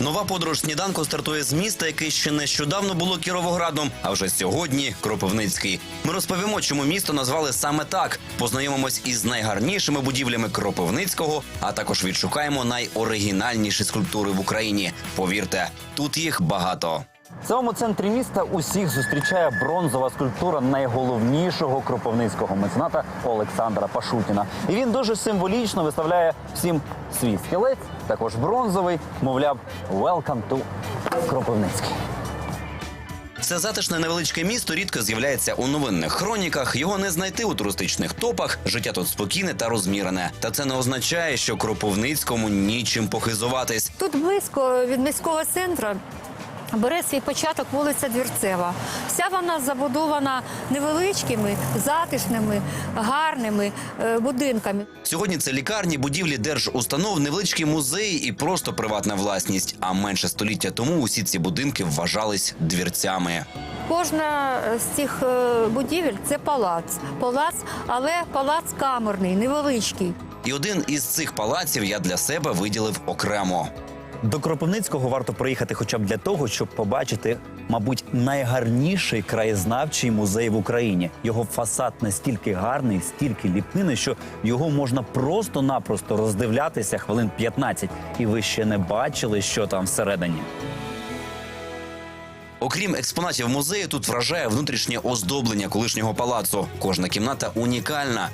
Нова подорож сніданку стартує з міста, яке ще нещодавно було Кіровоградом, а вже сьогодні Кропивницький. Ми розповімо, чому місто назвали саме так. Познайомимось із найгарнішими будівлями Кропивницького, а також відшукаємо найоригінальніші скульптури в Україні. Повірте, тут їх багато. В цьому центрі міста усіх зустрічає бронзова скульптура найголовнішого кропивницького мецената Олександра Пашутіна. І він дуже символічно виставляє всім свій скелет, також бронзовий, мовляв, «Welcome to Кропивницький». Це затишне невеличке місто рідко з'являється у новинних хроніках. Його не знайти у туристичних топах. Життя тут спокійне та розмірене. Та це не означає, що Кропивницькому нічим похизуватись. Тут близько від міського центру бере свій початок вулиця Двірцева. Вся вона забудована невеличкими, затишними, гарними е, будинками. Сьогодні це лікарні, будівлі держустанов, невеличкі музеї і просто приватна власність. А менше століття тому усі ці будинки вважались двірцями. Кожна з цих е, будівель це палац. Палац, але палац камерний, невеличкий. І один із цих палаців я для себе виділив окремо. До Кропивницького варто приїхати хоча б для того, щоб побачити, мабуть, найгарніший краєзнавчий музей в Україні. Його фасад настільки гарний, стільки ліпнини, що його можна просто-напросто роздивлятися хвилин 15, і ви ще не бачили, що там всередині. Окрім експонатів музею, тут вражає внутрішнє оздоблення колишнього палацу. Кожна кімната унікальна.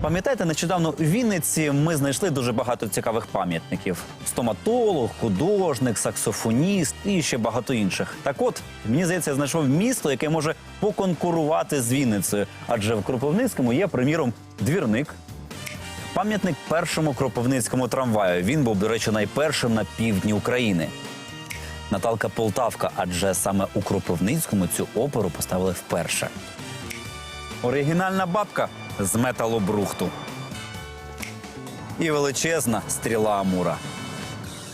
Пам'ятаєте, нещодавно в Вінниці ми знайшли дуже багато цікавих пам'ятників: стоматолог, художник, саксофоніст і ще багато інших. Так от мені здається, я знайшов місто, яке може поконкурувати з Вінницею, адже в Кропивницькому є, приміром, двірник. Пам'ятник першому кропивницькому трамваю. Він був, до речі, найпершим на півдні України. Наталка Полтавка, адже саме у Кропивницькому цю оперу поставили вперше. Оригінальна бабка з металобрухту. І величезна стріла Амура.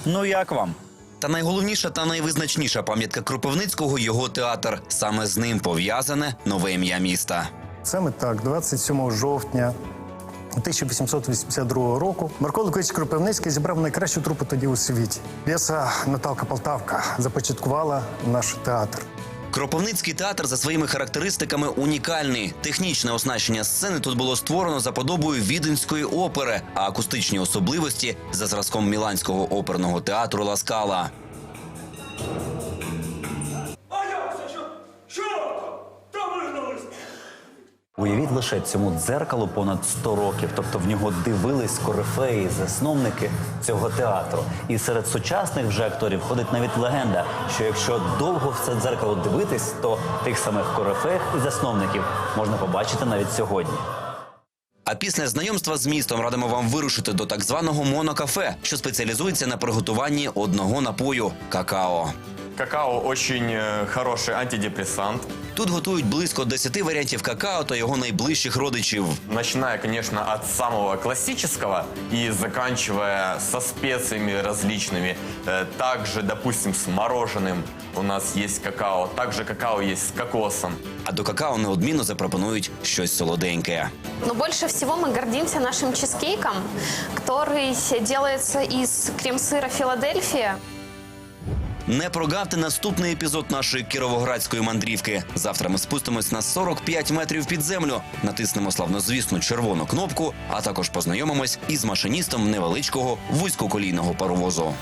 Ну як вам? Та найголовніша та найвизначніша пам'ятка Кропивницького його театр. Саме з ним пов'язане нове ім'я міста. Саме так, 27 жовтня 1882 року Марко Лукович Кропивницький зібрав найкращу трупу тоді у світі. П'єса Наталка Полтавка започаткувала наш театр. Кропивницький театр за своїми характеристиками унікальний. Технічне оснащення сцени тут було створено за подобою віденської опери, а акустичні особливості за зразком міланського оперного театру Ласкала. Уявіть лише цьому дзеркалу понад 100 років, тобто в нього дивились корифеї, засновники цього театру. І серед сучасних вже акторів ходить навіть легенда, що якщо довго в це дзеркало дивитись, то тих самих корифеїв і засновників можна побачити навіть сьогодні. А після знайомства з містом радимо вам вирушити до так званого монокафе, що спеціалізується на приготуванні одного напою какао. Какао очень э, хороший антидепрессант. Тут готують близько 10 варіантів какао та його найближчих родичів. Начиная, конечно, от самого классического и заканчивая со специями различными. Э, Также, допустим, с мороженым у нас есть какао. Также какао есть с кокосом. А до какао неодмінно запропонують щось солоденьке. Но больше всего мы гордимся нашим чизкейком, который делается из крем-сыра Филадельфия. Не прогавте наступний епізод нашої кіровоградської мандрівки. Завтра ми спустимось на 45 метрів під землю, натиснемо славнозвісну червону кнопку, а також познайомимось із машиністом невеличкого вузькоколійного паровозу.